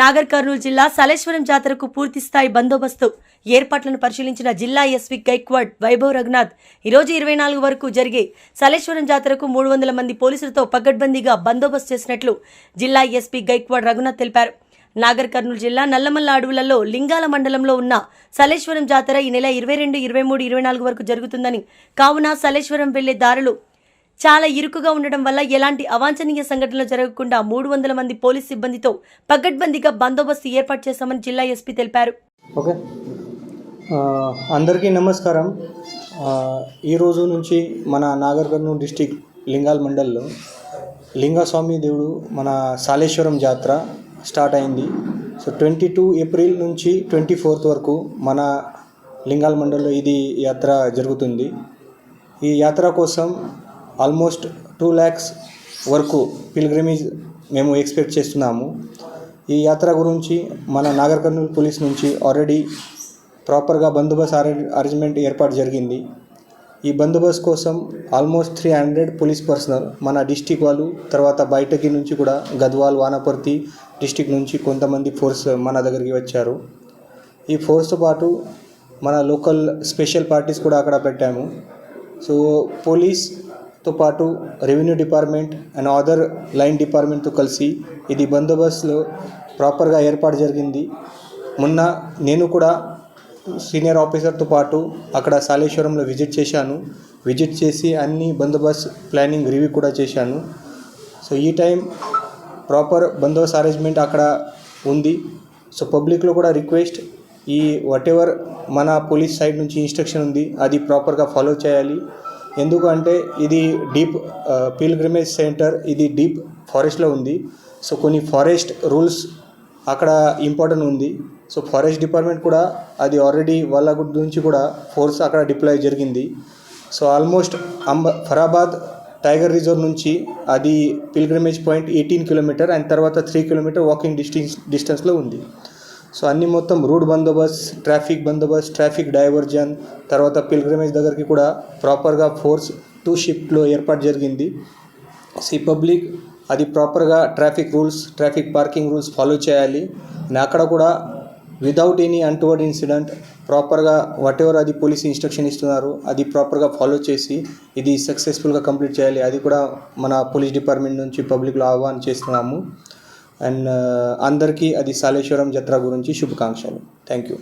నాగర్ కర్నూలు జిల్లా సలేశ్వరం జాతరకు పూర్తి స్థాయి బందోబస్తు. ఏర్పాట్లను పరిశీలించిన జిల్లా ఎస్పీ గైక్వాడ్ వైభవ్ రఘునాథ్. ఈరోజు ఇరవై నాలుగు వరకు జరిగే సలేశ్వరం జాతరకు మూడు వందల మంది పోలీసులతో పగడ్బందీగా బందోబస్తు చేసినట్లు జిల్లా ఎస్పీ గైక్వాడ్ రఘునాథ్ తెలిపారు. నాగర్ కర్నూలు జిల్లా నల్లమల్ల అడవులలో లింగాల మండలంలో ఉన్న సలేశ్వరం జాతర ఈ నెల ఇరవై రెండు ఇరవై మూడు ఇరవై నాలుగు వరకు జరుగుతుందని కావున సలేశ్వరం వెళ్ళే దారులు చాలా ఇరుకుగా ఉండడం వల్ల ఎలాంటి అవాంఛనీయ సంఘటనలు జరగకుండా మూడు వందల మంది పోలీస్ సిబ్బందితో పగడ్బందీగా బందోబస్తు ఏర్పాటు చేశామని జిల్లా ఎస్పీ తెలిపారు. ఓకే. అందరికీ నమస్కారం. ఈరోజు ఈ రోజు నుంచి మన నాగర్ కర్నూలు డిస్టిక్ లింగాల్ మండల్లో లింగస్వామి దేవుడు మన సాలేశ్వరం జాతర స్టార్ట్ అయింది. సో ట్వంటీ టూ ఏప్రిల్ నుంచి ట్వంటీ ఫోర్త్ వరకు మన లింగాల్ మండల్లో ఇది యాత్ర జరుగుతుంది. ఈ యాత్ర కోసం ఆల్మోస్ట్ టూ ల్యాక్స్ వరకు పిల్గ్రిమేజ్ మేము ఎక్స్పెక్ట్ చేస్తున్నాము. ఈ యాత్ర గురించి మన నాగర్ కర్నూలు పోలీస్ నుంచి ఆల్రెడీ ప్రాపర్గా బందోబస్తు అరేంజ్మెంట్ ఏర్పాటు జరిగింది. ఈ బందోబస్తు కోసం almost three hundred police personnel మన డిస్టిక్ వాళ్ళు తర్వాత బయటకి నుంచి కూడా గద్వాల్ వానపర్తి డిస్టిక్ నుంచి కొంతమంది ఫోర్స్ మన దగ్గరికి వచ్చారు. ఈ ఫోర్స్తో పాటు మన లోకల్ స్పెషల్ పార్టీస్ కూడా అక్కడ పెట్టాము. సో పోలీస్ తో పాటు revenue department and other line డిపార్ట్మెంట్తో కలిసి ఇది బందోబస్తులో ప్రాపర్గా ఏర్పాటు జరిగింది. మొన్న నేను కూడా సీనియర్ ఆఫీసర్తో పాటు అక్కడ సాలేశ్వరంలో విజిట్ చేశాను. విజిట్ చేసి అన్ని బందోబస్తు ప్లానింగ్ రివ్యూ కూడా చేశాను. సో ఈ టైం ప్రాపర్ బందోబస్తు అరేంజ్మెంట్ అక్కడ ఉంది. సో పబ్లిక్లో కూడా రిక్వెస్ట్ ఈ వాట్ ఎవర్ మన పోలీస్ సైడ్ నుంచి ఇన్స్ట్రక్షన్ ఉంది అది ప్రాపర్గా ఫాలో చేయాలి. ఎందుకంటే ఇది డీప్ పిల్గ్రిమేజ్ సెంటర్ ఇది డీప్ ఫారెస్ట్లో ఉంది. సో కొన్ని ఫారెస్ట్ రూల్స్ అక్కడ ఇంపార్టెంట్ ఉంది. సో ఫారెస్ట్ డిపార్ట్మెంట్ కూడా అది ఆల్రెడీ వాళ్ళ గురించి కూడా ఫోర్స్ అక్కడ డిప్లాయ్ జరిగింది. So almost Amrabad tiger reserve నుంచి అది pilgrimage point eighteen kilometre and తర్వాత త్రీ కిలోమీటర్ వాకింగ్ డిస్టెన్స్ డిస్టెన్స్లో ఉంది. సో అన్ని మొత్తం రూట్ బందోబస్త్ ట్రాఫిక్ బందోబస్త్ ట్రాఫిక్ డైవర్జన్ తర్వాత పిల్గ్రమేజ్ దగ్గరికి కూడా ప్రాపర్గా ఫోర్స్ టూ షిఫ్ట్లో ఏర్పాటు జరిగింది. సి పబ్లిక్ అది ప్రాపర్గా traffic rules traffic parking rules follow చేయాలి. అండ్ అక్కడ కూడా వితౌట్ ఎనీ అంటువర్డ్ ఇన్సిడెంట్ ప్రాపర్గా వాట్ ఎవర్ అది పోలీస్ ఇన్స్ట్రక్షన్ ఇస్తున్నారు అది ప్రాపర్గా ఫాలో చేసి ఇది సక్సెస్ఫుల్గా కంప్లీట్ చేయాలి. అది కూడా మన పోలీస్ డిపార్ట్మెంట్ నుంచి పబ్లిక్లో ఆహ్వానం చేస్తున్నాము. అండ్ అందరికీ అది సాలేశ్వరం జత్ర గురించి శుభాకాంక్షలు. Thank you.